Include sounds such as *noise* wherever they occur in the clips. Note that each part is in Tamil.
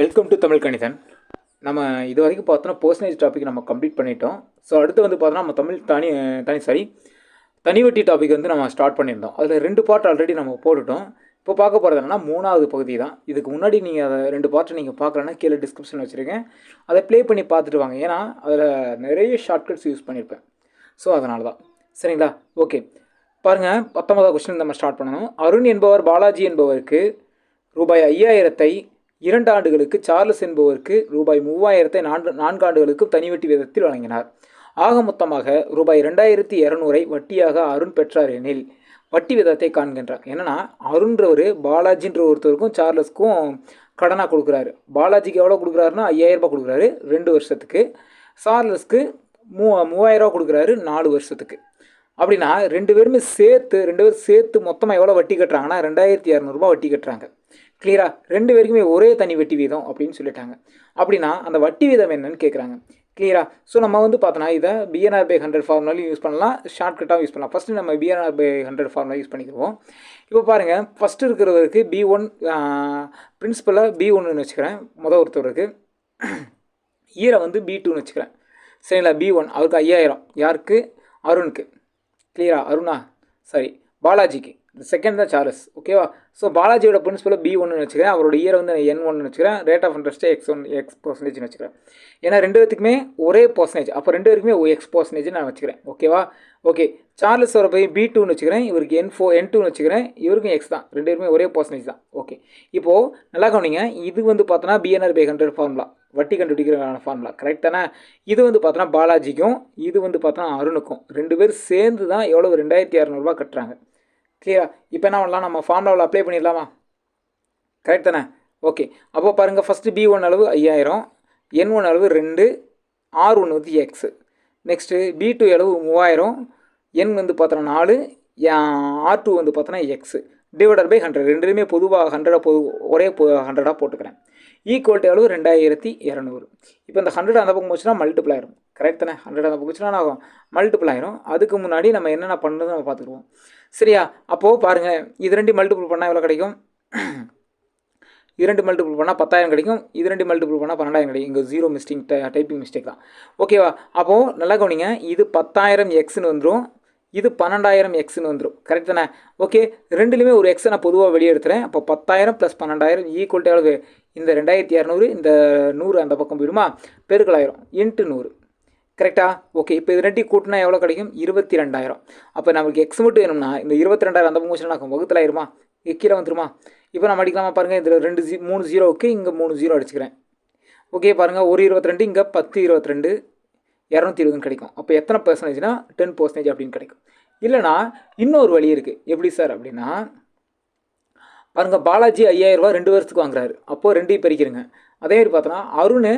வெல்கம் டு தமிழ் கணிதன் நம்ம இது வரைக்கும் பார்த்தோன்னா பர்சனேஜ் டாபிக் நம்ம கம்ப்ளீட் பண்ணிட்டோம். ஸோ அடுத்து வந்து பார்த்தோன்னா நம்ம தமிழ் தனி தனி சாரி தனிவட்டி டாபிக் வந்து நம்ம ஸ்டார்ட் பண்ணியிருந்தோம். அதில் ரெண்டு பார்ட் ஆல்ரெடி நம்ம போட்டுட்டோம். இப்போ பார்க்க போகிறது என்னன்னா மூணாவது பகுதி தான். இதுக்கு முன்னாடி நீங்கள் அதை ரெண்டு பார்ட்டை நீங்கள் பார்க்கலன்னா கீழே டிஸ்கிரிப்ஷன் வச்சுருக்கேன். அதை ப்ளே பண்ணி பார்த்துட்டு வாங்க. ஏன்னா அதில் நிறைய ஷார்ட்கட்ஸ் யூஸ் பண்ணியிருப்பேன். ஸோ அதனால தான் சரிங்களா? ஓகே பாருங்கள் பத்தொன்பதாவது கொஸ்டின் நம்ம ஸ்டார்ட் பண்ணணும். அருண் என்பவர் பாலாஜி என்பவருக்கு ரூபாய் ஐயாயிரத்தை இரண்டு ஆண்டுகளுக்கு சார்லஸ் என்பவருக்கு ரூபாய் மூவாயிரத்தை நான்கு நான்கு ஆண்டுகளுக்கு தனிவட்டி விதத்தில் வழங்கினார். ஆக மொத்தமாக ரூபாய் ரெண்டாயிரத்தி இரநூறை வட்டியாக அருண் பெற்றார் எனில் வட்டி விதத்தை காண்கின்றார். என்னன்னா அருண்ன்றவர் பாலாஜின்ற ஒருத்தருக்கும் சார்லஸ்க்கும் கடனாக கொடுக்குறாரு. பாலாஜிக்கு எவ்வளோ கொடுக்குறாருன்னா ஐயாயிரம் ரூபாய் கொடுக்குறாரு ரெண்டு வருஷத்துக்கு. சார்லஸ்க்கு மூ மூவாயிரரூவா கொடுக்குறாரு நாலு வருஷத்துக்கு. அப்படின்னா ரெண்டு பேருமே சேர்த்து ரெண்டு பேரும் சேர்த்து மொத்தமாக எவ்வளோ வட்டி கட்டுறாங்கன்னா ரெண்டாயிரத்தி இரநூறுபா வட்டி கட்டுறாங்க. கிளியரா ரெண்டு பேருக்குமே ஒரே தனி வட்டி வீதம் அப்படின்னு சொல்லிட்டாங்க. அப்படின்னா அந்த வட்டி வீதம் என்னன்னு கேட்குறாங்க கிளியரா ஸோ நம்ம வந்து பார்த்தோன்னா இதை பிஎன்ஆர் பை ஹண்ட்ரட் ஃபார்முலாலையும் யூஸ் பண்ணலாம். ஷார்ட்கட்டாகவும் யூஸ் பண்ணலாம். ஃபஸ்ட்டு நம்ம PNR by hundred formula use பண்ணிக்குவோம் இப்போ பாருங்கள் ஃபஸ்ட்டு இருக்கிறவருக்கு பி ஒன் பிரின்சிபலாக பி ஒன்றுன்னு வச்சுக்கிறேன். மொதல் ஒருத்தவருக்கு. ஈரை வந்து பி டூன்னு வச்சுக்கிறேன். சரிங்களா? பி ஒன் அவருக்கு ஐயாயிரம். யாருக்கு? அருணுக்கு. கிளியரா அருணா? சாரி பாலாஜிக்கு. செகண்ட் தான் சார்லஸ் ஓகேவா ஸோ பாலாஜியோட பிரின்சிபலை பி ஒன்னு வச்சுக்கிறேன். அவரோட இயர் வந்து என் ஒன்னு வச்சுக்கிறேன். Rate of interest x one x பர்சன்டேஜ்னு வச்சுக்கிறேன். ஏன்னா ரெண்டு பேத்துக்குமே ஒரே பர்சன்டேஜ் அப்போ ரெண்டு பேருக்குமே எக்ஸ் பர்சன்டேஜ் நான் வச்சுக்கிறேன். ஓகேவா ஓகே சார்லஸ் வர போய் பி டூன்னு வச்சுக்கிறேன். இவருக்கு என் ஃபோ என் டூன்னு வச்சுக்கிறேன். இவருக்கும் எக்ஸ் தான். ரெண்டு பேருமே ஒரே பர்சன்டேஜ் தான். ஓகே இப்போது நல்லா கவனிங்க. இது வந்து பார்த்தோன்னா பிஎன்ஆர் பை ஹண்ட்ரட் ஃபார்முலா வட்டி கண்டுபிடிக்கிறதுக்கான ஃபார்முலா கரெக்ட் தானே? இது வந்து பார்த்தோன்னா பாலாஜிக்கும் இது வந்து பார்த்தோன்னா அருணுக்கும். ரெண்டு பேர் சேர்ந்து தான் எவ்வளோ ரெண்டாயிரத்தி இரநூறுபா கட்டுறாங்க. கிளியரா இப்போ என்ன பண்ணலாம்? நம்ம ஃபார்முலாவில் அப்ளை பண்ணிடலாமா? கரெக்ட் தானே? ஓகே அப்போ பாருங்கள் ஃபஸ்ட்டு பி ஒன் அளவு ஐயாயிரம் என் ஒன் அளவு ரெண்டு ஆர் ஒன்று வந்து எக்ஸு நெக்ஸ்ட்டு பி டூ அளவு மூவாயிரம் என் வந்து பார்த்தோன்னா நாலு ஆர் டூ வந்து பார்த்தோன்னா எக்ஸு டிவைடட் பை ஹண்ட்ரட் ரெண்டுலேயுமே பொதுவாக ஹண்ட்ரடாக பொது ஒரே ஹண்ட்ரடாக போட்டுக்கிறேன். ஈக்குவல்ட்டி அளவு ரெண்டாயிரத்தி இரநூறு. இப்போ இந்த ஹண்ட்ரட் அந்த பக்கம் போச்சுன்னா மல்டிபிள் ஆயிரும். கரெக்ட் தானே? ஹண்ட்ரட் அந்த பக்கம் போச்சுன்னா ஆகும்? மல்டிபிள் ஆயிரும். அதுக்கு முன்னாடி நம்ம என்னென்ன பண்ணுறது நம்ம பார்த்துக்குவோம். சரியா? அப்போது பாருங்கள் இது ரெண்டு மல்டிபிள் பண்ணால் எவ்வளோ கிடைக்கும்? இரண்டு மல்டிபிள் பண்ணால் பத்தாயிரம் கிடைக்கும். இது ரெண்டு மல்டிபிள் பண்ணால் பன்னெண்டாயிரம் கிடைக்கும். இங்கே ஜீரோ மிஸ்டேக் டைப்பிங் மிஸ்டேக் தான். ஓகேவா அப்போது நல்லா கவனிங்க. இது பத்தாயிரம் எக்ஸ்னு வந்துடும் இது பன்னெண்டாயிரம் எக்ஸ்னு வந்துடும் கரெக்ட் தானே? ஓகே ரெண்டுலேயுமே ஒரு எக்ஸை நான் பொதுவாக வெளியே எடுத்துகிறேன் அப்போ பத்தாயிரம் ப்ளஸ் பன்னெண்டாயிரம் ஈக்குவல் டு இந்த ரெண்டாயிரத்தி இரநூறு இந்த நூறு அந்த பக்கம் போயிடுமா? பெருக்கலாயிரம் இன்ட்டு நூறு. கரெக்டாக ஓகே இப்போ இது ரெண்டையும் கூட்டினா எவ்வளோ கிடைக்கும்? இருபத்தி ரெண்டாயிரம் அப்போ நமக்கு எக்ஸ் மட்டும் வேணும்னா இந்த இருபத்தி ரெண்டாயிரம் அந்த பக்கம் ஆகும் வகுத்தில் ஆயிருமா? கீழே வந்துருமா? இப்போ நம்ம அடிக்கலாமா பாருங்கள் இதில் ரெண்டு ஜீ மூணு ஜீரோவுக்கு இங்கே மூணு ஜீரோ அடிச்சுக்கிறேன். ஓகே பாருங்கள் ஒரு இருபத்தி ரெண்டு இங்கே பத்து இருபத்தி ரெண்டு இரநூத்தி இருபதுன்னு கிடைக்கும். அப்போ எத்தனை பர்சன்டேஜ்னா டென் பர்சன்டேஜ் அப்படின்னு கிடைக்கும். இல்லைனா இன்னொரு வழி இருக்குது எப்படி சார் அப்படின்னா பாருங்கள் பாலாஜி ஐயாயிரரூபா ரெண்டு வருஷத்துக்கு வாங்குறாரு. அப்போது ரெண்டையும் பிரிக்கிறேங்க அதே மாதிரி பார்த்தோன்னா அருண்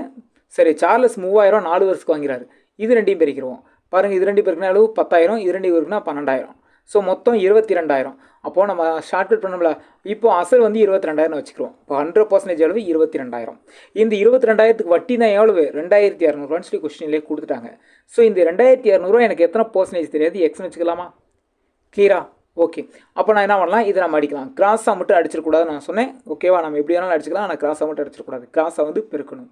சரி சார்லஸ் மூவாயிரம் நாலு வருஷத்துக்கு வாங்குறாரு. இது ரெண்டையும் பிரிக்கிறோம் பாருங்கள் இது ரெண்டு பேருக்குனா அளவு பத்தாயிரம். இது ரெண்டு பேருக்குனா பன்னெண்டாயிரம். ஸோ மொத்தம் இருபத்தி ரெண்டாயிரம் அப்போது நம்ம ஷார்ட்கட் பண்ணோம்ல. இப்போ அசல் வந்து இருபத்தி ரெண்டாயிரம் வச்சுக்கிறோம் இப்போ ஹண்ட்ரட் பர்சன்டேஜ் அளவு இருபத்தி ரெண்டாயிரம் இந்த இருபத்தி ரெண்டாயிரத்துக்கு வட்டி தான் எவ்வளவு? ரெண்டாயிரத்தி இரநூறுவான்னு சொல்லி கொஸ்டின்லேயே கொடுத்துட்டாங்க. ஸோ இந்த ரெண்டாயிரத்தி இரநூறுவா எனக்கு எத்தனை பர்சன்டேஜ் தெரியாது? எக்ஸ்னு வச்சுக்கலாமா? கிளியரா ஓகே அப்போ நான் என்ன பண்ணலாம்? இதை நம்ம அடிக்கலாம். கிராஸாக மட்டும் அடிச்சிடக்கூடாது நான் சொன்னேன். ஓகேவா நம்ம எப்படி வேணாலும் அடிச்சுக்கலாம். ஆனால் கிராஸாக மட்டும் அடிச்சிடக்கூடாது. கிராஸாக வந்து பெருக்கணும்.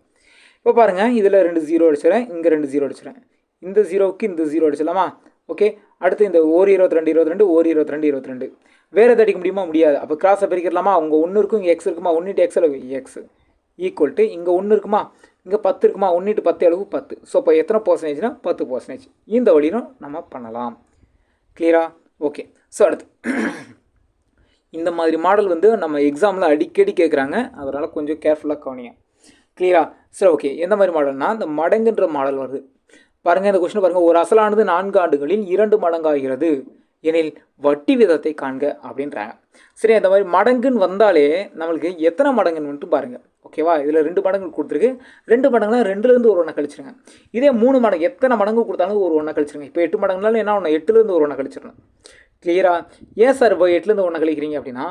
இப்போ பாருங்கள் இதில் ரெண்டு ஜீரோ அடிச்சிடறேன் இங்கே ரெண்டு ஜீரோ அடிச்சிடறேன். இந்த ஜீரோவுக்கு இந்த ஜீரோ அடிச்சிடலாமா? ஓகே அடுத்து இந்த ஒரு இருபத்தி ரெண்டு இருபத்தி ரெண்டு ஒரு இருபத்தி ரெண்டு இருபத்தி ரெண்டு வேறு எது அடிக்க முடியுமா? முடியாது. அப்போ கிராஸை பிரிக்கிறலாமா? அவங்க ஒன்று இருக்கும் இங்கே எக்ஸ் இருக்குமா? ஒன்றுட்டு எக்ஸ் அளவு எக்ஸ் ஈக்குவல் டு இங்கே ஒன்று இருக்குமா? இங்கே பத்து இருக்குமா? ஒன்றுட்டு பத்து அளவு பத்து. ஸோ இப்போ எத்தனை பர்சன்டேஜ்னா பத்து பர்சன்டேஜ் இந்த வழியிலும் நம்ம பண்ணலாம். கிளியரா ஓகே ஸோ அடுத்து. இந்த மாதிரி மாடல் வந்து நம்ம எக்ஸாமில் அடிக்கடி கேட்குறாங்க அதனால் கொஞ்சம் கேர்ஃபுல்லாக கவனிங்க. கிளியரா சரி ஓகே எந்த மாதிரி மாடல்னா இந்த மடங்குன்ற மாடல் வருது. பாருங்கள் இந்த கொஸ்டின் பாருங்கள் ஒரு அசலானது நான்கு ஆண்டுகளில் இரண்டு மடங்காகிறது. எனில் வட்டி விதத்தை காண்க அப்படின்றாங்க. சரி அந்த மாதிரி மடங்குன்னு வந்தாலே நம்மளுக்கு எத்தனை மடங்குன்னு வந்துட்டு பாருங்கள் ஓகேவா இதில் ரெண்டு மடங்கு கொடுத்துருக்கு. ரெண்டு மடங்குனா ரெண்டுலேருந்து ஒரு ஒன்றை கழிச்சிருங்க. இதே மூணு மடங்கு எத்தனை மடங்கு கொடுத்தாலும் ஒரு ஒன்றை கழிச்சிருங்க. இப்போ எட்டு மடங்குனாலும் என்ன ஒன்று எட்டுலேருந்து ஒரு ஒன்றை கழிச்சிடணும். கிளியரா ஏன் சார் இப்போ எட்டுலேருந்து ஒன்று கழிக்கிறீங்க அப்படின்னா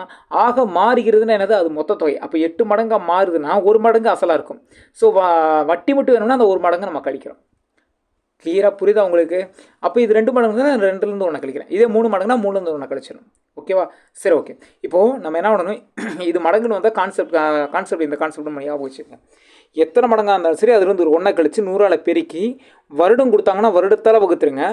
ஆக மாறுகிறதுனா என்னது? அது மொத்த தொகை. அப்போ எட்டு மடங்காக மாறுதுன்னா ஒரு மடங்கு அசலாக இருக்கும். ஸோ வட்டி மட்டும் வேணும்னா அந்த ஒரு மடங்கு நம்ம கழிக்கிறோம். கிளியராக புரியுதா உங்களுக்கு? அப்போ இது ரெண்டு மடங்கு தான் நான் ரெண்டுலேருந்து ஒன்று கழிக்கிறேன். இதே மூணு மடங்குனா மூணுலேருந்து ஒன்று கழிச்சிடும் ஓகேவா சரி ஓகே இப்போது நம்ம என்ன பண்ணணும்? *clears throat* இது மடங்குன்னு வந்தால் கான்செப்ட் கான்செப்ட் இந்த கான்செப்ட் நம்ம ஞாபகம் வச்சுக்கோங்க. எத்தனை மடங்காக இருந்தாலும் சரி அதுலேருந்து ஒரு ஒன்றை கழித்து நூறால் பெருக்கி வருடம் கொடுத்தாங்கன்னா வருடத்தால் வகுத்துருங்க.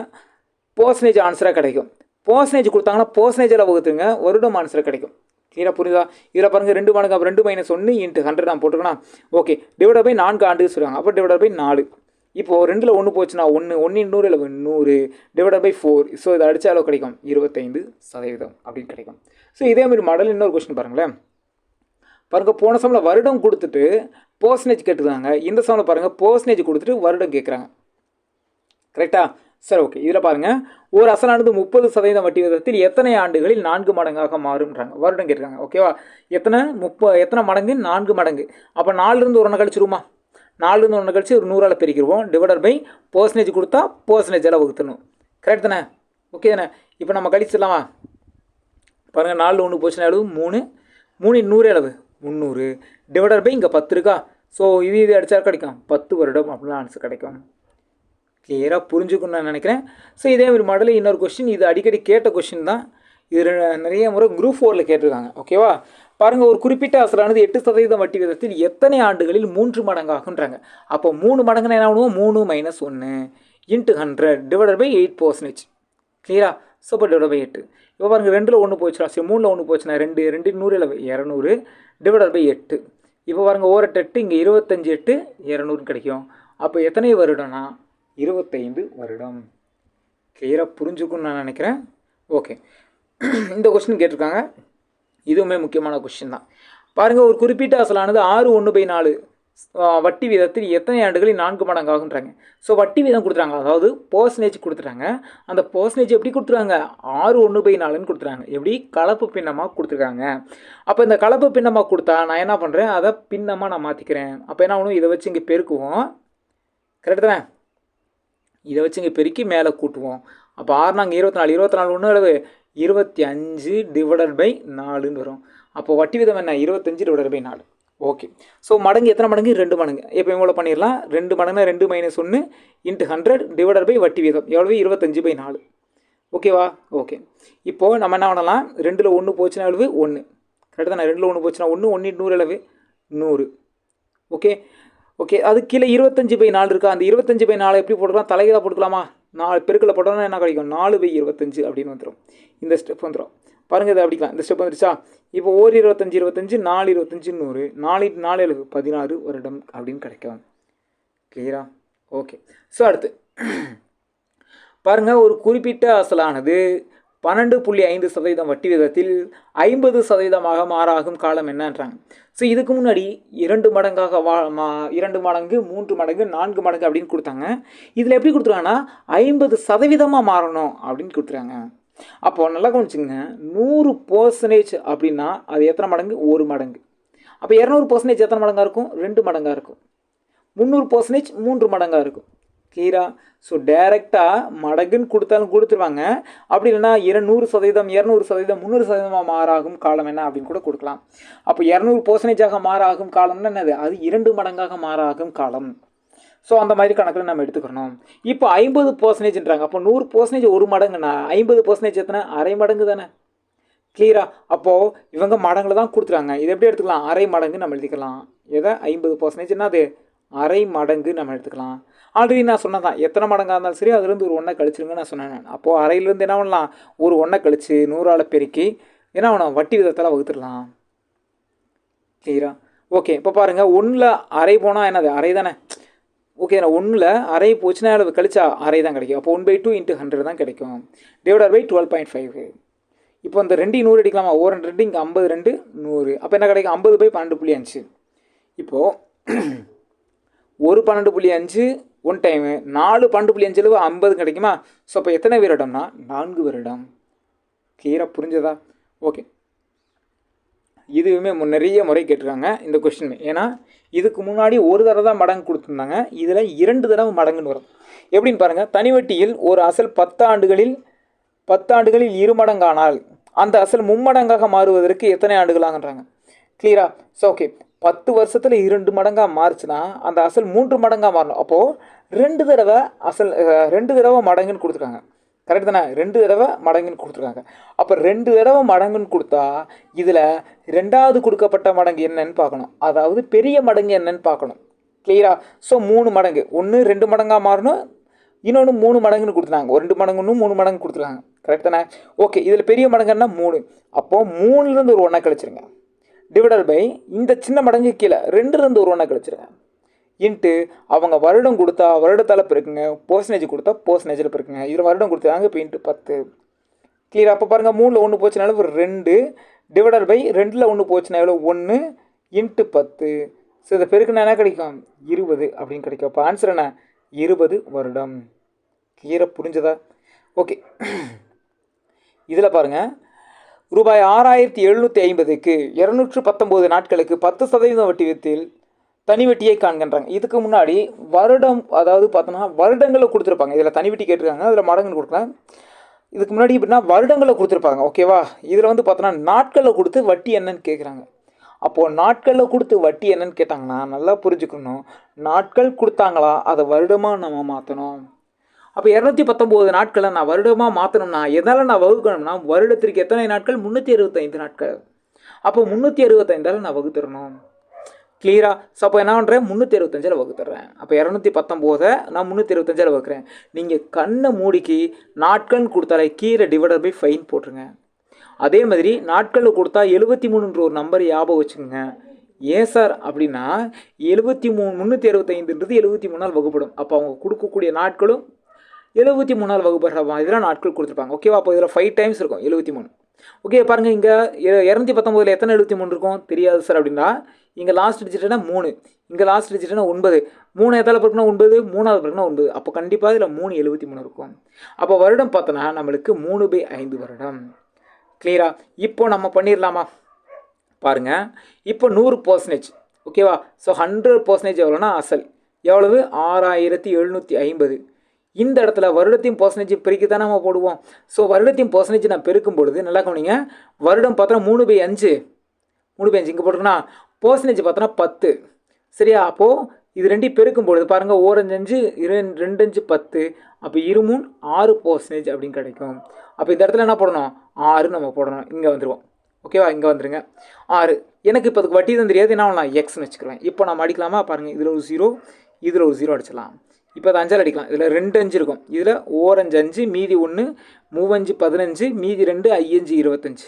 பர்சன்டேஜ் ஆன்சராக கிடைக்கும். பர்சன்டேஜ் கொடுத்தாங்கன்னா பர்சன்டேஜில் வகுத்துங்க. வருடம் ஆன்சராக கிடைக்கும். கிளியராக புரியுதா? இதில் பாருங்கள் ரெண்டு மடங்கு அப்போ ரெண்டு மைனஸ் ஒன்று இன்ட்டு ஹண்ட்ரட் நான் போட்டுக்கலாம் ஓகே டிவைட் பை நான்கு ஆண்டு சொல்லுவாங்க. அப்போ டிவைட் பை நாலு. இப்போது ரெண்டில் ஒன்று போச்சுன்னா ஒன்று ஒன்று நூறு இல்லை நூறு. டிவைட் பை ஃபோர் ஸோ இதை அடித்த அளவு கிடைக்கும்? இருபத்தைந்து சதவீதம் அப்படின்னு கிடைக்கும். ஸோ இதேமாரி மடல் மாடல் இன்னொரு கொஸ்டின் பாருங்களேன். பாருங்கள் போன சமல வருடம் கொடுத்துட்டு பர்சன்டேஜ் கேட்டுருக்காங்க இந்த சம்பளம் பாருங்கள் பர்சன்டேஜ் கொடுத்துட்டு வருடம் கேட்குறாங்க கரெக்டாக சரி ஓகே இதில் பாருங்கள் ஒரு அசலானது முப்பது சதவீதம் வட்டி விகிதத்தில் எத்தனை ஆண்டுகளில் நான்கு மடங்காக மாறும்ன்றாங்க. வருடம் கேட்குறாங்க ஓகேவா எத்தனை? முப்ப எத்தனை மடங்கு? நான்கு மடங்கு. அப்போ நாலுலேருந்து ஒரு ஒன்று கழிச்சிருமா நாலுலேருந்து ஒன்று கழிச்சு ஒரு நூறால் பிரிக்கிறோம். டிவைடர் பை பர்சன்டேஜ் கொடுத்தா பர்சன்டேஜால் வகுத்தணும் கரெக்ட் தானே? ஓகே தானே? இப்போ நம்ம கழிச்சிடலாமா? பாருங்கள் நாலு ஒன்று போச்சுன்னா அளவு மூணு. மூணு நூறு அளவு முந்நூறு. டிவைடர் பை இங்கே பத்து இருக்கா? ஸோ இது இது அடித்தா கிடைக்கும். பத்து வருடம் அப்படின்னு ஆன்சர் கிடைக்கும். கிளியராக புரிஞ்சுக்கணும்னு நான் நினைக்கிறேன். ஸோ இதே மாதிரி மாடலில் இன்னொரு கொஸ்டின் இது அடிக்கடி கேட்ட கொஷின் தான். இது நிறைய முறை குரூப் ஃபோரில் கேட்டிருக்காங்க. ஓகேவா பாருங்கள் ஒரு குறிப்பிட்ட அசலானது எட்டு சதவீதம் வட்டி விதத்தில் எத்தனை ஆண்டுகளில் மூன்று மடங்காகுன்றாங்க. அப்போ மூணு மடங்குனா என்ன பண்ணுவோம்? மூணு மைனஸ் ஒன்று into hundred divided by eight percentage கிளியரா சூப்பர் டிவைட் பை எட்டு இப்போ பாருங்கள் ரெண்டில் ஒன்று போச்சுனா சரி மூணில் ஒன்று போச்சுன்னா ரெண்டு ரெண்டு நூறு இல்லை இரநூறு டிவைடட் பை எட்டு. இப்போ பாருங்க ஓரட்டு எட்டு இங்கே இருபத்தஞ்சி எட்டு இரநூறு கிடைக்கும். அப்போ எத்தனை வருடம்னா இருபத்தைந்து வருடம். கிளியராக புரிஞ்சுக்குன்னு நான் நினைக்கிறேன். ஓகே *clears throat* இந்த கொஸ்டின் கேட்டிருக்காங்க. இதுவுமே முக்கியமான கொஸ்டின் தான். பாருங்கள் ஒரு குறிப்பிட்ட அசலானது ஆறு ஒன்று பை நாலு வட்டி வீதத்தில் எத்தனை ஆண்டுகளில் நான்கு மடங்காகுன்றாங்க. ஸோ வட்டி வீதம் கொடுத்துறாங்க அதாவது பர்சன்டேஜ் கொடுத்துட்டாங்க. அந்த பர்சன்டேஜ் எப்படி கொடுத்துருக்காங்க? ஆறு ஒன்று பை நாலுன்னு கொடுத்துறாங்க எப்படி? கலப்பு பின்னமாக கொடுத்துருக்காங்க. அப்போ இந்த கலப்பு பின்னமாக கொடுத்தா நான் என்ன பண்ணுறேன் அதை பின்னமாக நான் மாற்றிக்கிறேன் அப்போ என்ன ஆகணும்? இதை வச்சு இங்கே பெருக்குவோம். கரெக்டு தானே? இதை வச்சு இங்கே பெருக்கி மேலே கூட்டுவோம். அப்போ ஆறு நாங்கள் இருபத்தி நாலு இருபத்தி நாலு ஒன்று அளவு இருபத்தி அஞ்சு டிவைடட் பை நாலுன்னு வரும். அப்போ வட்டி விதம் என்ன? இருபத்தஞ்சு டிவைடட் பை நாலு. ஓகே ஸோ மடங்கு எத்தனை மடங்கு? ரெண்டு மடங்கு. இப்போ இவ்வளோ பண்ணிடலாம். ரெண்டு மடங்குனா ரெண்டு மைனஸ் ஒன்று இன்ட்டு ஹண்ட்ரட் டிவைடட் பை வட்டி வீதம். எவ்வளவு? இருபத்தஞ்சு பை நாலு. ஓகேவா ஓகே இப்போது நம்ம என்ன பண்ணலாம்? ரெண்டில் ஒன்று போச்சுன்னா அளவு ஒன்று கரெக்டாக தானே? ரெண்டில் ஒன்று போச்சுன்னா ஒன்று ஒன்று நூறு அளவு நூறு. ஓகே ஓகே அது கீழே இருபத்தஞ்சு பை நாலு இருக்கா? அந்த இருபத்தஞ்சு பை நாலு எப்படி போட்டுக்கலாம்? தலைகீழாக போட்டுக்கலாமா? நாலு பெருக்கில் போட்டோம்னா என்ன கிடைக்கும்? நாலு பை இருபத்தஞ்சு அப்படின்னு வந்துடும் இந்த ஸ்டெப் வந்துடும் பாருங்கள் இதை அப்படிக்கலாம். இந்த ஸ்டெப் வந்துருச்சா? இப்போ ஒரு இருபத்தஞ்சி இருபத்தஞ்சி நாலு இருபத்தஞ்சு நூறு நாலு நாலு எழுபது பதினாறு வருடம் அப்படின்னு கிடைக்கும். கிளியரா ஓகே ஸோ அடுத்து. பாருங்கள் ஒரு குறிப்பிட்ட அசலானது பன்னெண்டு புள்ளி ஐந்து சதவீதம் வட்டி விதத்தில் ஐம்பது சதவீதமாக மாறாகும் காலம் என்னன்றாங்க ஸோ இதுக்கு முன்னாடி இரண்டு மடங்காக வா மா இரண்டு மடங்கு மூன்று மடங்கு நான்கு மடங்கு அப்படின்னு கொடுத்தாங்க. இதில் எப்படி கொடுத்துருக்காங்கன்னா ஐம்பது சதவீதமாக மாறணும் அப்படின்னு கொடுத்துருக்காங்க. அப்போ நல்லா கவனிச்சுங்க நூறு பர்சன்டேஜ் அப்படின்னா அது எத்தனை மடங்கு? ஒரு மடங்கு. அப்போ இரநூறு பர்சன்டேஜ் எத்தனை மடங்காக இருக்கும்? ரெண்டு மடங்காக இருக்கும். முந்நூறு பர்சன்டேஜ் மூன்று மடங்காக இருக்கும். கிளியரா ஸோ டைரெக்டாக மடங்குன்னு கொடுத்தாலும் கொடுத்துருவாங்க. அப்படி இல்லைன்னா இரநூறு சதவீதம் இரநூறு சதவீதம் முந்நூறு சதவீதமாக மாறாகும் காலம் என்ன அப்படின்னு கூட கொடுக்கலாம். அப்போ இரநூறு பர்சன்டேஜாக மாறாகும் காலம்னா என்னது? அது இரண்டு மடங்காக மாறாகும் காலம். ஸோ அந்த மாதிரி கணக்கில் நம்ம எடுத்துக்கணும். இப்போ ஐம்பது பர்சன்டேஜ்ன்றாங்க அப்போ நூறு பர்சன்டேஜ் ஒரு மடங்குண்ணா ஐம்பது பர்சன்டேஜ் எத்தனை? அரை மடங்கு தானே. கிளியரா அப்போது இவங்க மடங்கில் தான் கொடுத்துருக்காங்க. இதை எப்படி எடுத்துக்கலாம்? அரை மடங்கு நம்ம எழுதிக்கலாம். எதை? ஐம்பது பர்சன்டேஜ் என்னது அரை மடங்கு நம்ம எடுத்துக்கலாம். ஆல்ரெடி நான் சொன்னதான் எத்தனை மடங்காக இருந்தாலும் சரி அதுலேருந்து ஒரு ஒன்றை கழிச்சிருங்க நான் சொன்னேன் நான். அப்போது அறையிலேருந்து என்ன பண்ணலாம்? ஒரு ஒன்றை கழிச்சு நூறால் பெருக்கி என்ன அவனை வட்டி விதத்தில் வகுத்துடலாம். கிளியரா ஓகே இப்போ பாருங்கள் ஒன்றில் அரை போனால் என்னது? அரை தானே. ஓகே நான் ஒன்றில் அரை போச்சுன்னா அளவு கழிச்சா அரை தான் கிடைக்கும். அப்போ one by two into hundred தான் கிடைக்கும். Divided by twelve point five இப்போ இந்த ரெண்டையும் நூறு அடிக்கலாமா? ஓ ரெண்டு ரெண்டு இங்கே ஐம்பது ரெண்டு நூறு. அப்போ என்ன கிடைக்கும்? ஐம்பது பை பன்னெண்டு புள்ளி அஞ்சு. இப்போது ஒரு பன்னெண்டு புள்ளி அஞ்சு ஒன் டைமு நாலு பன்னெண்டு புள்ளி அஞ்சு ஐம்பது கிடைக்குமா? ஸோ அப்போ எத்தனை வருடம்னா? நான்கு வருடம். கிளியராக புரிஞ்சதா? ஓகே இதுவுமே நிறைய முறை கேட்டிருக்காங்க இந்த கொஸ்டின் ஏன்னா இதுக்கு முன்னாடி ஒரு தடவை தான் மடங்கு கொடுத்துருந்தாங்க. இதில் இரண்டு தடவை மடங்குன்னு வரும். எப்படின்னு பாருங்கள் தனிவட்டியில் ஒரு அசல் பத்தாண்டுகளில் பத்தாண்டுகளில் இரு மடங்கானால் அந்த அசல் மும்மடங்காக மாறுவதற்கு எத்தனை ஆண்டுகளாகன்றாங்க கிளியரா ஸோ ஓகே பத்து வருஷத்தில் இரண்டு மடங்காக மாறுச்சுன்னா அந்த அசல் மூன்று மடங்காக மாறணும். அப்போது ரெண்டு தடவை அசல் ரெண்டு தடவை மடங்குன்னு கொடுத்துருக்காங்க. கரெக்ட் தானே? ரெண்டு தடவை மடங்குன்னு கொடுத்துருக்காங்க. அப்போ ரெண்டு தடவை மடங்குன்னு கொடுத்தா இதில் ரெண்டாவது கொடுக்கப்பட்ட மடங்கு என்னன்னு பார்க்கணும். அதாவது பெரிய மடங்கு என்னன்னு பார்க்கணும். கிளியரா ஸோ மூணு மடங்கு. ஒன்று ரெண்டு மடங்காக மாறணும். இன்னொன்று மூணு மடங்குன்னு கொடுத்துருக்காங்க. ரெண்டு மடங்குன்னு மூணு மடங்கு கொடுத்துருக்காங்க. கரெக்ட் தானே? ஓகே இதில் பெரிய மடங்குன்னா மூணு. அப்போது மூணுலேருந்து ஒரு ஒன்றா கழிச்சிருங்க. டிவைடட் பை இந்த சின்ன மடங்கு கீழே ரெண்டுலேருந்து ஒரு ஒன்றா கழிச்சிருங்க. இன்ட்டு அவங்க வருடம் கொடுத்தா வருடத்தால் பெருக்குங்க பர்சன்டேஜ் கொடுத்தா பர்சன்டேஜில் பெருக்குங்க. இதில் வருடம் கொடுத்தாங்க இப்போ இன்ட்டு பத்து. கிளியர் அப்போ பாருங்கள் மூணில் ஒன்று போச்சுனாலும் ஒரு ரெண்டு டிவைடட் பை ரெண்டில் ஒன்று போச்சுன்னா எவ்வளோ ஒன்று இன்ட்டு பத்து. ஸோ இதை பெருக்குனா என்ன கிடைக்கும்? இருபது அப்படின்னு கிடைக்கும். அப்போ ஆன்சர் என்ன? இருபது வருடம். கிளியராக புரிஞ்சதா? ஓகே இதில் பாருங்கள் ரூபாய் ஆறாயிரத்தி எழுநூற்றி ஐம்பதுக்கு இரநூற்று பத்தொம்போது நாட்களுக்கு பத்து சதவீதம் வட்டி வீதத்தில் தனி வட்டியை காண்கின்றாங்க. இதுக்கு முன்னாடி வருடம் அதாவது பார்த்தோன்னா வருடங்களை கொடுத்துருப்பாங்க. இதில் தனி வட்டி கேட்டிருக்காங்க அதில் மடங்குன்னு கொடுக்கலாம். இதுக்கு முன்னாடி எப்படின்னா வருடங்களை கொடுத்துருப்பாங்க ஓகேவா இதில் வந்து பார்த்தோன்னா நாட்களில் கொடுத்து வட்டி என்னன்னு கேட்குறாங்க. அப்போது நாட்களில் கொடுத்து வட்டி என்னன்னு கேட்டாங்கன்னா நல்லா புரிஞ்சுக்கணும். நாட்கள் கொடுத்தாங்களா அதை வருடமாக நம்ம மாற்றணும் அப்போ இரநூத்தி பத்தொம்போது நாட்களை நான் வருடமாக மாற்றணும்னா எதால் நான் வகுக்கணும்னா வருடத்திற்கு எத்தனை நாட்கள்? முந்நூற்றி அறுபத்தைந்து நாட்கள். அப்போ முந்நூற்றி அறுபத்தைந்தால் நான் வகுத்துடணும். கிளியராக ஸோ அப்போ என்ன பண்ணுறேன் முந்நூற்றி அறுபத்தஞ்சில் வகுத்துறேன் அப்போ இரநூத்தி பத்தொம்போதை நான் முந்நூற்றி இருபத்தஞ்சில் வகுக்கிறேன். நீங்கள் கண்ணை மூடிக்கு நாட்கள் கொடுத்தாலே கீழே டிவைடர் பை ஃபைன் போட்டுருங்க. அதே மாதிரி நாட்களில் கொடுத்தா எழுபத்தி மூணுன்ற ஒரு நம்பர் ஞாபகம் வச்சுக்கோங்க. ஏன் சார்? அப்படின்னா எழுபத்தி மூணு முந்நூற்றி அறுபத்தைந்துன்றது எழுபத்தி மூணால் வகுப்படும். அப்போ அவங்க கொடுக்கக்கூடிய நாட்களும் எழுபத்தி மூணால் வகுப்படுற மாதிரி நாட்கள் கொடுத்துருப்பாங்க. ஓகேவா அப்போ இதில் ஃபைவ் டைம்ஸ் இருக்கும். எழுபத்தி மூணு. ஓகே பாருங்கள் இங்கே இரநூத்தி பத்தொம்போதில் எத்தனை எழுபத்தி மூணு இருக்கும்? தெரியாது சார் அப்படின்னா இங்கே லாஸ்ட் டிஜிட்னா மூணு. இங்கே லாஸ்ட் டிஜிட்னா ஒன்பது. மூணு எதால் பிறகுனா ஒன்பது மூணாவது பிறகுனா ஒன்பது. அப்போ கண்டிப்பாக இதில் மூணு எழுபத்தி மூணு இருக்கும். அப்போ வருடம் பார்த்தோன்னா நம்மளுக்கு மூணு பை ஐந்து வருடம். கிளியரா இப்போ நம்ம பண்ணிடலாமா பாருங்க. இப்போ நூறு பர்சன்டேஜ் ஓகேவா ஸோ ஹண்ட்ரட் பர்சன்டேஜ் எவ்வளோனா அசல். எவ்வளவு? ஆறாயிரத்தி எழுநூற்றி ஐம்பது. இந்த இடத்துல வருடத்தையும் பர்சன்டேஜ் பெருக்கி தான் நம்ம போடுவோம். ஸோ வருடத்தையும் பர்சன்டேஜ் நான் பெருக்கும் பொழுது நல்லா கவனிங்க. வருடம் பார்த்தோன்னா மூணு பை அஞ்சு. மூணு பை அஞ்சு இங்கே போட்டிருக்கோன்னா பர்சன்டேஜ் பார்த்தோன்னா பத்து. சரியா? அப்போது இது ரெண்டையும் பெருக்கும் பொழுது பாருங்கள் ஓரஞ்சு அஞ்சு இரு ரெண்டு அஞ்சு பத்து. அப்போ இருமூணு ஆறு பர்சன்டேஜ் அப்படின்னு கிடைக்கும். அப்போ இந்த இடத்துல என்ன போடணும்? ஆறு நம்ம போடணும். இங்கே வந்துடுவோம் ஓகேவா இங்கே வந்துருங்க. ஆறு. எனக்கு இப்போ அதுக்கு வட்டி தான் தெரியாது. என்ன நான் எக்ஸ்னு வச்சுக்கிறேன். இப்போ நம்ம அடிக்கலாமா? பாருங்கள் இதில் ஒரு ஜீரோ இதில் ஒரு ஜீரோ அடிச்சிடலாம். இப்போ அது அஞ்சால் அடிக்கலாம். இதில் ரெண்டு அஞ்சு இருக்கும். இதில் ஓரஞ்சு அஞ்சு மீதி ஒன்று மூவஞ்சு பதினஞ்சு மீதி ரெண்டு ஐயஞ்சு இருபத்தஞ்சு.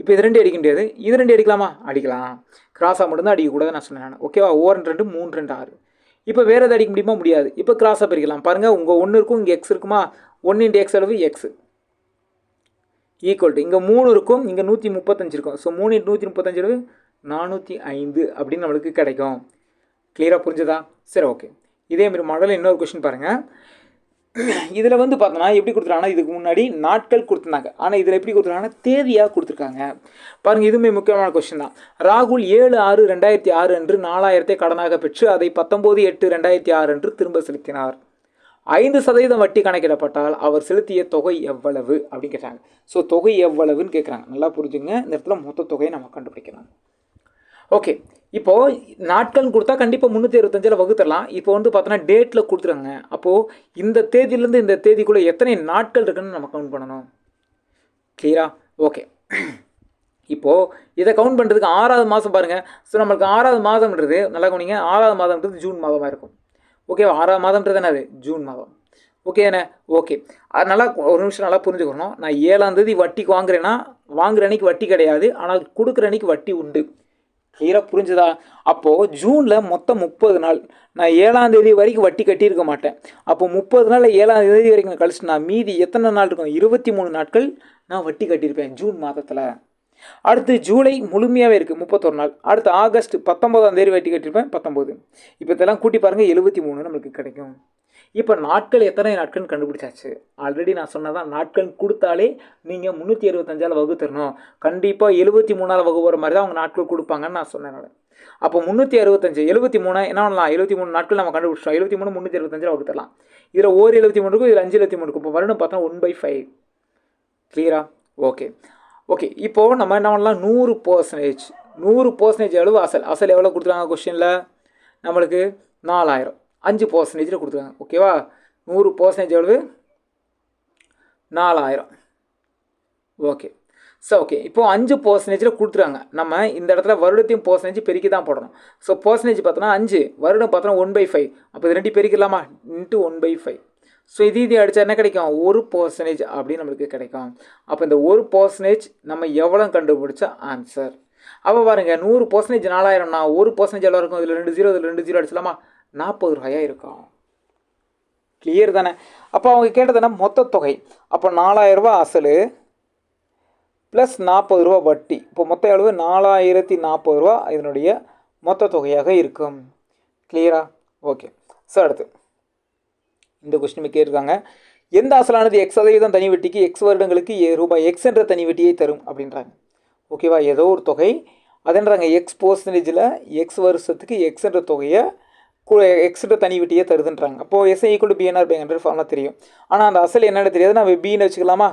இப்போ இது ரெண்டு அடிக்க முடியாது. இது ரெண்டு அடிக்கலாமா? அடிக்கலாம். கிராஸாக மட்டும்தான் அடிக்கக்கூடாது நான் சொன்னேன் நான். ஓகேவா ஓரன் ரெண்டு மூணு ரெண்டு ஆறு. இப்போ வேறு எதாவது அடிக்க முடியுமா? முடியாது. இப்போ கிராஸாக பிரிக்கலாம். பாருங்கள் உங்கள் ஒன்று இருக்கும் இங்கே எக்ஸ் இருக்குமா? ஒன்று இன்ட்டு எக்ஸ் அளவு எக்ஸ் ஈக்குவல் டு இங்கே மூணு இருக்கும் இங்கே நூற்றி முப்பத்தஞ்சு இருக்கும். ஸோ மூணு இன்ட்டு நூற்றி முப்பத்தஞ்சு அளவு நானூற்றி ஐந்து அப்படின்னு நம்மளுக்கு கிடைக்கும். கிளியராக புரிஞ்சுதா? சரி ஓகே இதே மாதிரி மாடல் இன்னொரு கொஷின் பாருங்கள் இதில் வந்து பார்த்தோன்னா எப்படி கொடுத்துருக்காங்கன்னா இதுக்கு முன்னாடி நாட்கள் கொடுத்துருந்தாங்க. ஆனால் இதில் எப்படி கொடுத்துருக்காங்கன்னா தேதியாக கொடுத்துருக்காங்க. பாருங்கள் இதுவுமே முக்கியமான கொஷின் தான். ராகுல் ஏழு ஆறு ரெண்டாயிரத்தி ஆறு அன்று நாலாயிரத்தை கடனாக பெற்று அதை பத்தொம்போது எட்டு ரெண்டாயிரத்தி ஆறு அன்று திரும்ப செலுத்தினார். ஐந்து சதவீதம் வட்டி கணக்கிடப்பட்டால் அவர் செலுத்திய தொகை எவ்வளவு? அப்படின்னு கேட்டாங்க. ஸோ தொகை எவ்வளவுன்னு கேட்குறாங்க நல்லா புரிஞ்சுங்க. இந்த இடத்துல மொத்த தொகையை நம்ம கண்டுபிடிக்கணும் ஓகே இப்போது நாட்கள்னு கொடுத்தா கண்டிப்பாக முந்நூற்றி அறுபத்தஞ்சில் வகுத்தரலாம் இப்போ வந்து பார்த்தோன்னா டேட்டில் கொடுத்துருங்க. அப்போது இந்த தேதியிலேருந்து இந்த தேதிக்குள்ளே எத்தனை நாட்கள் இருக்குன்னு நம்ம கவுண்ட் பண்ணணும். கிளியரா ஓகே இப்போது இதை கவுண்ட் பண்ணுறதுக்கு ஆறாவது மாதம் பாருங்கள் ஸோ நம்மளுக்கு ஆறாவது மாதம்ன்றது நல்லா கவனிங்க ஆறாவது மாதம்ன்றது ஜூன் மாதமாக இருக்கும். ஓகேவா ஆறாவது மாதம்ன்றது என்னது? ஜூன் மாதம். ஓகே ஓகே அது நல்லா ஒரு நிமிஷம் நல்லா புரிஞ்சுக்கணும். நான் ஏழாம் தேதி வட்டிக்கு வாங்குறேன்னா வாங்குற அன்னைக்கு வட்டி கிடையாது. ஆனால் கொடுக்குற அன்னைக்கு வட்டி உண்டு. கிளியராக புரிஞ்சுதா? அப்போது ஜூனில் மொத்தம் முப்பது நாள். நான் ஏழாம் தேதி வரைக்கும் வட்டி கட்டியிருக்க மாட்டேன். அப்போ முப்பது நாள் ஏழாம் தேதி வரைக்கும் நான் கழிச்சு நான் மீதி எத்தனை நாள் இருக்கும்? இருபத்தி மூணு நாட்கள் நான் வட்டி கட்டியிருப்பேன் ஜூன் மாதத்தில். அடுத்து ஜூலை முழுமையாகவே இருக்குது முப்பத்தொரு நாள். அடுத்து ஆகஸ்ட் பத்தொம்போதாம் தேதி வட்டி கட்டியிருப்பேன் பத்தொம்போது இப்போ இதெல்லாம் கூட்டி பாருங்கள் எழுபத்தி மூணு நம்மளுக்கு கிடைக்கும். இப்போ நாட்கள் எத்தனை நாட்கள்னு கண்டுபிடிச்சாச்சு? ஆல்ரெடி நான் சொன்னதான் நாட்கள் கொடுத்தாலே நீங்கள் முந்நூற்றி அறுபத்தஞ்சால் வகுத்தரணும் கண்டிப்பாக எழுபத்தி மூணால் வகுப்புற மாதிரி தான் அவங்க நாட்கள் கொடுப்பாங்கன்னு நான் சொன்னேன் நான். அப்போ முந்நூற்றி அறுபத்தஞ்சு எழுபத்தி மூணு என்ன பண்ணலாம்? எழுபத்தி மூணு நாட்கள் நம்ம கண்டுபிடிச்சோம் எழுபத்தி மூணு முந்நூற்றி அறுபத்தஞ்சில் வகுத்துடலாம் இதில் ஓர் எழுபத்தி மூணு இதில் அஞ்சு எழுபத்தி மூணு இப்போ வரணும் பார்த்தா ஒன் பை ஃபைவ் கிளியரா ஓகே ஓகே இப்போது நம்ம என்ன பண்ணலாம்? நூறு பர்சன்டேஜ் நூறு பர்சன்டேஜ் அளவு அசல். அசல் எவ்வளோ கொடுத்துருக்காங்க கொஷினில் நம்மளுக்கு நாலாயிரம். அஞ்சு பர்சன்டேஜில் கொடுத்துருக்காங்க. ஓகேவா நூறு பர்சன்டேஜ் அளவு நாலாயிரம். ஓகே ஸோ ஓகே இப்போது அஞ்சு பர்சன்டேஜில் கொடுத்துருக்காங்க. நம்ம இந்த இடத்துல வருடத்தையும் பர்சன்டேஜ் பெருக்கி தான் போடணும். ஸோ பர்சன்டேஜ் பார்த்தோன்னா அஞ்சு வருடம் பார்த்தோன்னா ஒன் பை ஃபைவ் அப்போ இது ரெண்டு பெருக்கலாமா into one by five so இது இது அடித்தா என்ன கிடைக்கும்? ஒரு பர்சன்டேஜ் அப்படின்னு நம்மளுக்கு கிடைக்கும். அப்போ இந்த ஒரு பர்சன்டேஜ் நம்ம எவ்வளோ கண்டுபிடிச்ச? ஆன்சர் அப்போ பாருங்க நூறு பர்சன்டேஜ் நாலாயிரம்னா ஒரு பர்சன்டேஜ் எவ்வளோ இருக்கும்? இதில் ரெண்டு ஜீரோ இதில் ரெண்டு ஜீரோ அடிச்சலாமா நாற்பது ரூபாயாக இருக்கும்? கிளியர் தானே? அப்போ அவங்க கேட்டது என்ன? மொத்த தொகை. அப்போ நாலாயிரரூபா அசல் ப்ளஸ் நாற்பது ரூபா வட்டி. இப்போ மொத்த அளவு நாலாயிரத்தி நாற்பது ரூபா இதனுடைய மொத்த தொகையாக இருக்கும். கிளியரா ஓகே ஸோ அடுத்து. இந்த கொஸ்டின் கேட்டிருக்காங்க. எந்த அசலானது எக்ஸ் சதவீதம் தனி வட்டிக்கு எக்ஸ் வருடங்களுக்கு ஏ ரூபாய் எக்ஸ் என்ற தனி வட்டியை தரும்? அப்படின்றாங்க. ஓகேவா ஏதோ ஒரு தொகை. அதன்றாங்க எக்ஸ் பர்சன்டேஜில் எக்ஸ் வருஷத்துக்கு எக்ஸ் என்ற தொகையை எக்ஸ்ட்டு தனி விட்டியே தருதுன்றாங்க. அப்போது எஸ்ஐ ஈக்குவல் பிஎன்ஆர் பை ஃபார்ம்லாம் தெரியும். ஆனால் அந்த அசல் என்னென்ன தெரியாது. நம்ம பின்னு வச்சுக்கலாமா?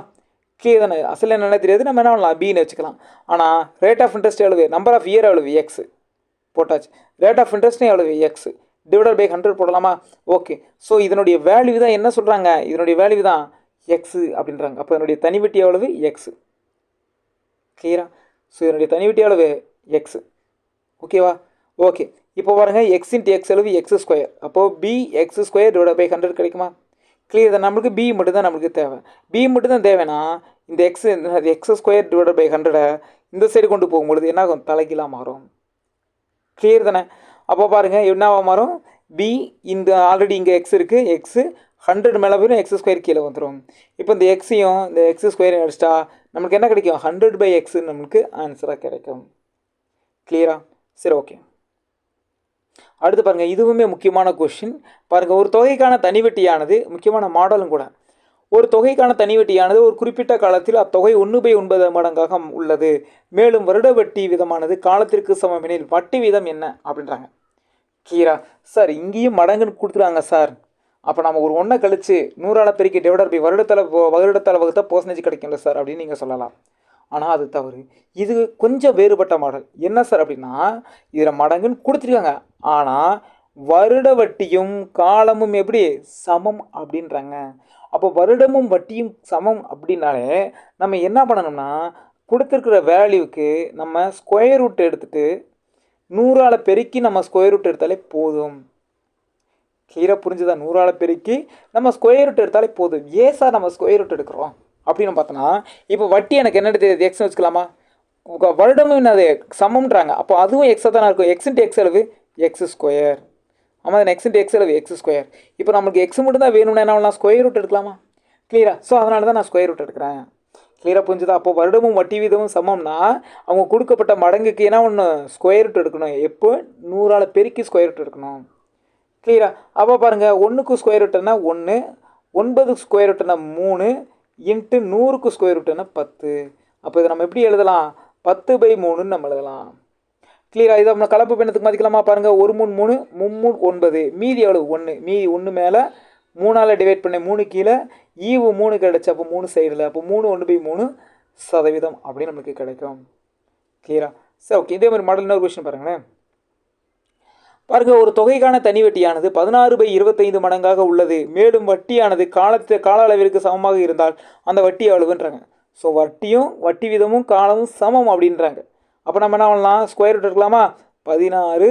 கே தானே. அசல் என்னென்ன தெரியாது. நம்ம என்ன பண்ணலாம்? பின்னு வச்சுக்கலாம். ஆனால் ரேட் ஆஃப் இன்ட்ரெஸ்ட் எவ்வளவு? நம்பர் ஆஃப் இயர் எவ்வளவு? எக்ஸ் போட்டாச்சு. ரேட் ஆஃப் இன்ட்ரெஸ்ட்டும் எவ்வளவு? எக்ஸ் டிவைடட் பை ஹண்ட்ரட் போடலாமா? ஓகே ஸோ இதனுடைய வேல்யூ தான் என்ன சொல்கிறாங்க இதனுடைய வேல்யூ தான் எக்ஸு அப்படின்றாங்க. அப்போ இதனுடைய தனிவிட்டி எவ்வளவு? எக்ஸு கிளியரா ஸோ இதனுடைய தனிவிட்டி எவ்வளவு? எக்ஸு ஓகேவா ஓகே இப்போ பாருங்கள் எக்ஸ் இன்ட்டு எக்ஸ் அளவு எக்ஸ் ஸ்கொயர் அப்போது P x square divide by hundred கிடைக்குமா? கிளியர் தான்? நம்மளுக்கு பி மட்டும் தான் நம்மளுக்கு தேவை. பி மட்டும் தான் தேவைன்னா இந்த x x square divide by ஹண்ட்ரடை இந்த சைடு கொண்டு போகும்பொழுது என்ன ஆகும் தலைகீழாக மாறும். கிளியர் தானே? அப்போ பாருங்கள் என்னவா மாறும்? பி இந்த ஆல்ரெடி இங்கே எக்ஸ் இருக்குது எக்ஸு ஹண்ட்ரட் மேலே போயிடும் எக்ஸ் ஸ்கொயர் கீழே வந்துடும் இப்போ இந்த எக்ஸையும் இந்த எக்ஸ் ஸ்கொயரையும் அடிச்சிட்டா நமக்கு என்ன கிடைக்கும்? ஹண்ட்ரட் பை எக்ஸ் நம்மளுக்கு ஆன்சராக கிடைக்கும். கிளியரா சரி ஓகே அடுத்து பாருங்கள் இதுவுமே முக்கியமான கொஷின் பாருங்கள் ஒரு தொகைக்கான தனிவட்டியானது முக்கியமான மாடலும் கூட. ஒரு தொகைக்கான தனிவட்டியானது ஒரு குறிப்பிட்ட காலத்தில் அத்தொகை ஒன்று பை ஒன்பது மடங்காக உள்ளது. மேலும் வருட வட்டி விதமானது காலத்திற்கு சமமெனில் வட்டி வீதம் என்ன? அப்படின்றாங்க. கீரா சார் இங்கேயும் மடங்குன்னு கொடுத்துருவாங்க சார். அப்போ நம்ம ஒரு ஒன்றை கழித்து நூறால பெருக்கி டிவைடர் பை வருடத்தில் வருடத்தில் வகுத்தால் பர்சன்டேஜ் கிடைக்கும்ல சார் அப்படின்னு நீங்கள் சொல்லலாம். ஆனால் அது தவறு. இது கொஞ்சம் வேறுபட்ட மாடல். என்ன சார் அப்படின்னா இதில் மடங்குன்னு கொடுத்துருக்காங்க. ஆனால் வருட வட்டியும் காலமும் எப்படி சமம் அப்படின்றாங்க. அப்போ வருடமும் வட்டியும் சமம் அப்படின்னாலே நம்ம என்ன பண்ணணும்னா கொடுத்துருக்குற வேல்யூக்கு நம்ம ஸ்கொயர் ரூட் எடுத்துகிட்டு நூறால் பெருக்கி நம்ம ஸ்கொயர் ரூட் எடுத்தாலே போதும். கீரை புரிஞ்சுதா? நூறால் பெருக்கி நம்ம ஸ்கொயர் ரூட் எடுத்தாலே போதும். ஏன் சார் நம்ம ஸ்கொயர் ரூட் எடுக்கிறோம். அப்படின்னு பார்த்தோன்னா இப்போ வட்டி எனக்கு என்ன தெரியுது. எக்ஸ்னு வச்சுக்கலாமா? வருடமும் என்னது? சமம்ன்றாங்க. அப்போ அதுவும் எக்ஸாக தானே இருக்கும். எக்ஸ் எக்ஸ் அளவு எக்ஸ் ஸ்கொயர் ஆமாம் அது எக்ஸ் இன்ட்டு எக்ஸ் அளவு எக்ஸ் ஸ்கொயர் இப்போ நம்மளுக்கு எக்ஸ் மட்டும் தான் வேணும்னா என்ன பண்ணலாம்? ஸ்கொயர் ரூட் எடுக்கலாமா? கிளியரா ஸோ அதனால தான் நான் ஸ்கொயர் ரூட் எடுக்கிறேன். கிளியராக புரிஞ்சுதா? அப்போ வருடமும் வட்டி வீதமும் சமம்னா அவங்க கொடுக்கப்பட்ட மடங்குக்கு என்ன ஒன்று ஸ்கொயர் ரூட் எடுக்கணும். எப்போ? நூறால் பெருக்கி ஸ்கொயர் ரூட் எடுக்கணும். கிளியரா அப்போ பாருங்கள் ஒன்றுக்கு ஸ்கொயர் ரூட்னா ஒன்று ஒன்பது ஸ்கொயர் ரூட்னா மூணு இன்ட்டு நூறுக்கு ஸ்கொயர் ரூட்னா பத்து. அப்போ இதை நம்ம எப்படி எழுதலாம்? பத்து பை மூணுன்னு நம்ம எழுதலாம். கிளியராக இதை நம்ம கலப்பு பெண்ணத்துக்கு மதிக்கலாமா? பாருங்கள் ஒரு மூணு மூணு மும்மூணு ஒன்பது. மீதி எவ்வளவு? ஒன்று மீதி ஒன்று மேலே மூணால் டிவைட் பண்ணி மூணு கீழே ஈவு மூணு கிடச்சி அப்போ மூணு சைடில் அப்போ மூணு ஒன்று பை மூணு சதவீதம் அப்படின்னு நமக்கு கிடைக்கும். கிளியரா சரி ஓகே இதே மாதிரி மாடல் இன்னொரு கொஸ்டின் பாருங்களேன். பாருங்கள் ஒரு தொகைக்கான தனி வட்டியானது பதினாறு பை இருபத்தைந்து மடங்காக உள்ளது. மேலும் வட்டியானது காலத்து கால அளவிற்கு சமமாக இருந்தால் அந்த வட்டி எவ்வளவுன்றாங்க. ஸோ வட்டியும் வட்டி விதமும் காலமும் சமம் அப்படின்றாங்க. அப்போ நம்ம என்ன பண்ணலாம்? ஸ்கொயர் ரூட் எடுக்கலாமா? பதினாறு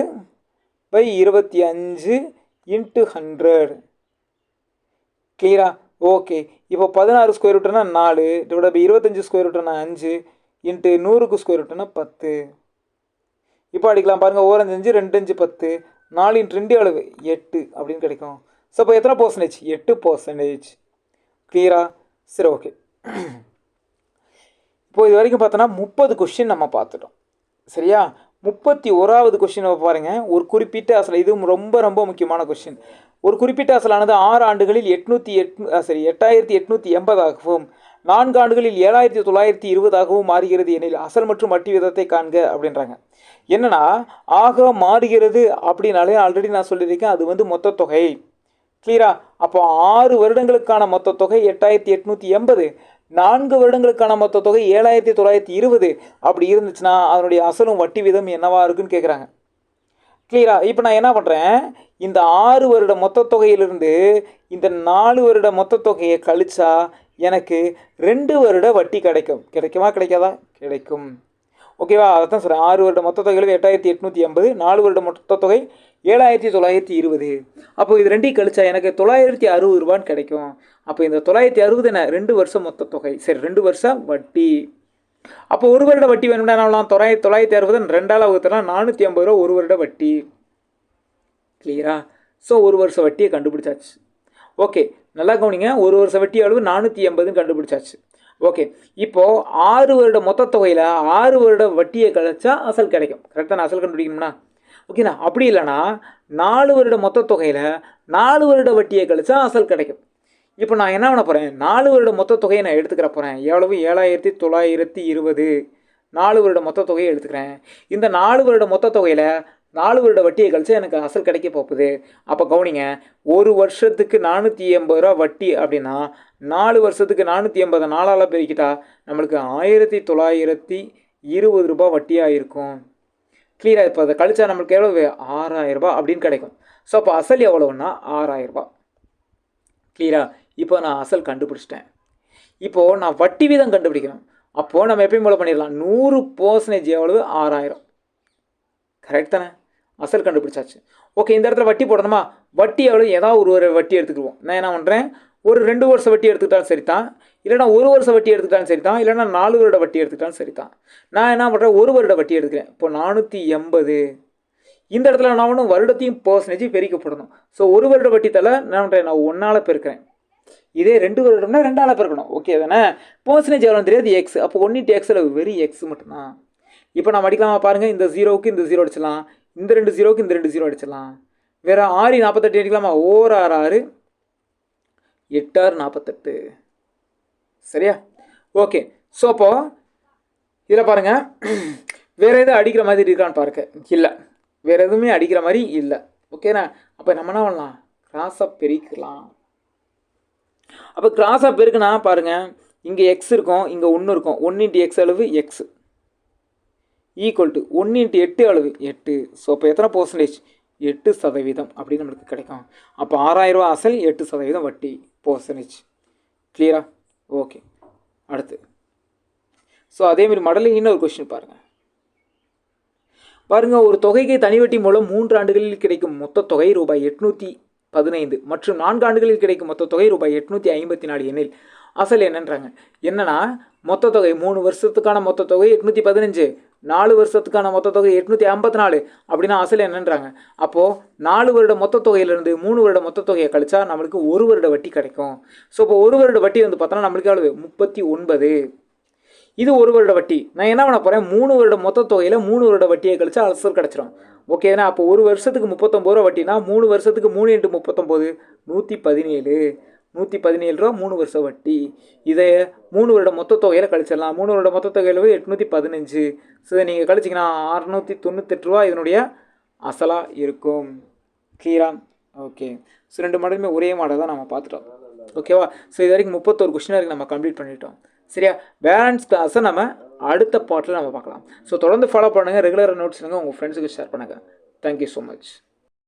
பை இருபத்தி அஞ்சு இன்ட்டு ஹண்ட்ரட் கிளியரா ஓகே இப்போ பதினாறு ஸ்கொயர் ரூட்னா நாலு டிவைட் பை இருபத்தஞ்சு ஸ்கொயர் ரூட்னா அஞ்சு இன்ட்டு நூறுக்கு ஸ்கொயர் ரூட்னா பத்து. இப்போ அடிக்கலாம் பாருங்கள் ஓரஞ்சு அஞ்சு ரெண்டு அஞ்சு பத்து நாலு இன்ட்டு ரெண்டு அளவு எட்டு அப்படின்னு கிடைக்கும். ஸோ இப்போ எத்தனை பர்சன்டேஜ் எட்டு பர்சன்டேஜ் கிளியரா சரி ஓகே இப்போ இது வரைக்கும் பார்த்தோன்னா முப்பது கொஷின் நம்ம பார்த்துட்டோம். சரியா? முப்பத்தி ஓராவது கொஷினை பாருங்க. ஒரு குறிப்பிட்ட அசல் இதுவும் ரொம்ப ரொம்ப முக்கியமான கொஷின் ஒரு குறிப்பிட்ட அசலானது ஆறு ஆண்டுகளில் எட்நூற்றி எட் சரி எட்டாயிரத்தி எட்நூற்றி எண்பதாகவும் நான்கு ஆண்டுகளில் ஏழாயிரத்தி தொள்ளாயிரத்தி இருபதாகவும் மாறுகிறது எனில் அசல் மற்றும் வட்டி விதத்தை காண்க அப்படின்றாங்க. என்னென்னா ஆக மாறுகிறது அப்படின்னாலே ஆல்ரெடி நான் சொல்லியிருக்கேன் அது வந்து மொத்த தொகை. கிளியரா அப்போ ஆறு வருடங்களுக்கான மொத்த தொகை எட்டாயிரத்தி எட்நூற்றி எண்பது. நான்கு வருடங்களுக்கான மொத்த தொகை ஏழாயிரத்தி தொள்ளாயிரத்தி இருபது. அப்படி இருந்துச்சுன்னா அதனுடைய அசலும் வட்டி வீதம் என்னவா இருக்குன்னு கேட்குறாங்க கிளியரா இப்போ நான் என்ன பண்ணுறேன் இந்த ஆறு வருட மொத்த தொகையிலிருந்து இந்த நாலு வருட மொத்த தொகையை கழிச்சா எனக்கு ரெண்டு வருட வட்டி கிடைக்கும். கிடைக்குமா கிடைக்காதா? கிடைக்கும். ஓகேவா அதான் சொல்கிறேன் ஆறு வருட மொத்த தொகையில் எட்டாயிரத்தி எட்நூற்றி எண்பது நாலு வருட மொத்த தொகை ஏழாயிரத்தி தொள்ளாயிரத்தி இருபது. அப்போ இது ரெண்டையும் கழிச்சா எனக்கு தொள்ளாயிரத்தி அறுபது ரூபான்னு கிடைக்கும். அப்போ இந்த தொள்ளாயிரத்தி அறுபது என்ன ரெண்டு வருஷம் மொத்த தொகை. சரி ரெண்டு வருஷம் வட்டி. அப்போ ஒரு வருட வட்டி வேணும்னா என்ன தொள்ளாயிரத்தி தொள்ளாயிரத்தி அறுபது ரெண்டால் வகுத்தனா நானூற்றி ஐம்பது ரூபா ஒரு வருட வட்டி. கிளியரா ஸோ ஒரு வருஷ வட்டியை கண்டுபிடிச்சாச்சு. ஓகே நல்லா கவனிங்க. ஒரு வருஷ வட்டி அளவு நானூற்றி எண்பதுன்னு கண்டுபிடிச்சாச்சு. ஓகே இப்போது ஆறு வருட மொத்த தொகையில் ஆறு வருட வட்டியை கழிச்சா அசல் கிடைக்கும். கரெக்டாக நான் அசல் கண்டுபிடிக்கணும்னா? ஓகேண்ணா? அப்படி இல்லைன்னா நாலு வருட மொத்த தொகையில் நாலு வருட வட்டியை கழிச்சா அசல் கிடைக்கும். இப்போ நான் என்ன பண்ண போகிறேன் நாலு வருட மொத்த தொகையை நான் எடுத்துக்கிற போகிறேன் எவ்வளவு? ஏழாயிரத்தி தொள்ளாயிரத்தி இருபது. நாலு வருட மொத்த தொகையை எடுத்துக்கிறேன். இந்த நாலு வருட மொத்த தொகையில் நாலு வருட வட்டியை கழிச்சு எனக்கு அசல் கிடைக்க போகுது. அப்போ கவுனிங்க ஒரு வருஷத்துக்கு நானூற்றி எண்பது ரூபா வட்டி அப்படின்னா நாலு வருஷத்துக்கு நானூற்றி எண்பது நாளால் பெருக்கிட்டா நம்மளுக்கு ஆயிரத்தி தொள்ளாயிரத்தி இருபது ரூபாய் வட்டியாக இருக்கும். கிளியராக இப்போ அதை கழிச்சா நம்மளுக்கு எவ்வளோ ஆறாயிரரூபா அப்படின்னு கிடைக்கும். ஸோ அப்போ அசல் எவ்வளவுன்னா ஆறாயிரரூபா கிளியராக இப்போ நான் அசல் கண்டுபிடிச்சிட்டேன். இப்போது நான் வட்டி வீதம் கண்டுபிடிக்கணும். அப்போது நம்ம எப்பயும் போல பண்ணிடலாம். நூறு பர்சன்டேஜ் எவ்வளவு? ஆறாயிரம். கரெக்ட் தானே? அசல் கண்டுபிடிச்சாச்சு. ஓகே இந்த இடத்துல வட்டி போடணுமா? வட்டி எவ்வளோ ஏதாவது ஒரு ஒரு வட்டி எடுத்துக்குவோம் நான் என்ன பண்ணுறேன் ஒரு ரெண்டு வருஷம் வட்டி எடுத்துக்கிட்டாலும் சரி தான் இல்லைனா ஒரு வருஷம் வட்டி எடுத்துக்கிட்டாலும் சரி தான் இல்லைனா நாலு வருட வட்டி எடுத்துக்கிட்டாலும் சரி தான் நான் என்ன பண்ணுறேன் ஒரு வருட வட்டி எடுத்துக்கிறேன் இப்போ நானூற்றி எண்பது. இந்த இடத்துல நான் ஒன்றும் வருடத்தையும் பர்சன்டேஜ் பெருக்கப்படணும். ஸோ ஒரு வருட வட்டி தலை நான் பண்ணுறேன் நான் ஒன்றால் பெருக்கிறேன். இதே ரெண்டு வருடம்னா ரெண்டால் பெருக்கணும். ஓகே தானே? பர்சன்டேஜ் எவ்வளோ தெரியாது? எக்ஸ் அப்போ ஒன் இன்ட்டு எக்ஸில் வெரி எக்ஸ் மட்டும்தான். இப்போ நான் அடிக்கலாமா? பாருங்கள் இந்த ஜீரோவுக்கு இந்த ஜீரோ அடிச்சிடலாம். இந்த ரெண்டு ஜீரோவுக்கு இந்த ரெண்டு ஜீரோ அடிச்சிடலாம். வேறு ஆறு நாற்பத்தெட்டு அடிக்கலாமா? ஓர் ஆறு ஆறு. எட்டாறு நாற்பத்தெட்டு. சரியா? ஓகே. ஸோ அப்போது இதில் பாருங்கள் வேறு எதுவும் அடிக்கிற மாதிரி இருக்கான்னு பாருங்க. இல்லை. வேறு எதுவுமே அடிக்கிற மாதிரி இல்லை. ஓகேண்ணா அப்போ நம்ம என்ன பண்ணலாம்? கிராஸாக பெருக்கலாம் அப்போ கிராஸாக பெருக்குனா பாருங்கள் இங்கே எக்ஸ் இருக்கும் இங்கே ஒன்று இருக்கும். ஒன் இன்ட்டு எக்ஸ் அளவு எக்ஸ் ஈக்குவல் டு ஒன்று இன்ட்டு எட்டு அளவு எட்டு. ஸோ அப்போ எத்தனை பர்சன்டேஜ் எட்டு சதவீதம் அப்படின்னு நம்மளுக்கு கிடைக்கும். அப்போ ஆறாயிரரூவா அசல் எட்டு சதவீதம் வட்டி பர்சன்டேஜ் கிளியரா ஓகே அடுத்து. ஸோ அதேமாரி மடலில் இன்னொரு கொஸ்டின் பாருங்கள் பாருங்கள் ஒரு தொகைக்கு தனி வட்டி மூலம் மூன்று ஆண்டுகளில் கிடைக்கும் மொத்த தொகை ரூபாய் எட்நூற்றி பதினைந்து மற்றும் நான்கு ஆண்டுகளில் கிடைக்கும் மொத்த தொகை ரூபாய் எட்நூற்றி ஐம்பத்தி நாலு எண்ணில் அசல் என்னன்றாங்க? என்னன்னா மொத்த தொகை மூணு வருஷத்துக்கான மொத்த தொகை எட்நூற்றி பதினஞ்சு. நாலு வருஷத்துக்கான மொத்த தொகை எட்நூற்றி ஐம்பத்தி நாலு. அப்படின்னா அசல் என்னன்றாங்க. அப்போது நாலு வருட மொத்த தொகையிலேருந்து மூணு வருட மொத்த தொகையை கழிச்சா நம்மளுக்கு ஒரு வருட வட்டி கிடைக்கும். ஸோ இப்போ ஒரு வருட வட்டி வந்து பார்த்தோன்னா நம்மளுக்கு எவ்வளவு? முப்பத்தி ஒன்பது. இது ஒரு வருட வட்டி. நான் என்ன பண்ண போகிறேன் மூணு வருட மொத்த தொகையில் மூணு வருட வட்டியை கழிச்சா அசல் கிடச்சிரும். ஓகேனா அப்போ ஒரு வருஷத்துக்கு முப்பத்தொம்பது ரூபா வட்டினா மூணு வருஷத்துக்கு மூணு இன்ட்டு முப்பத்தொம்போது நூற்றி பதினேழு. நூற்றி பதினேழு ரூபா மூணு வருஷம் வட்டி. இதை மூணு வருட மொத்த தொகையில் கழிச்சிடலாம். மூணு வருட மொத்த தொகையில் எட்நூற்றி பதினஞ்சு. ஸோ இதை நீங்கள் கழிச்சிங்கன்னா அறநூற்றி தொண்ணூத்தெட்டு ரூபா இதனுடைய அசலாக இருக்கும். கிளியரா ஓகே ஸோ ரெண்டு மாடலுமே ஒரே மாடல் தான் நம்ம பார்த்துட்டோம். ஓகேவா ஸோ இது வரைக்கும் முப்பத்தோரு கொஸ்டின் வரைக்கும் நம்ம கம்ப்ளீட் பண்ணிட்டோம். சரியா? பேலன்ஸ் கிளாஸை நம்ம அடுத்த பாட்டில் நம்ம பார்க்கலாம். ஸோ தொடர்ந்து ஃபாலோ பண்ணுங்கள் ரெகுலராக நோட்ஸ் உங்கள் ஃப்ரெண்ட்ஸுக்கு ஷேர் பண்ணுங்கள் தேங்க்யூ ஸோ மச்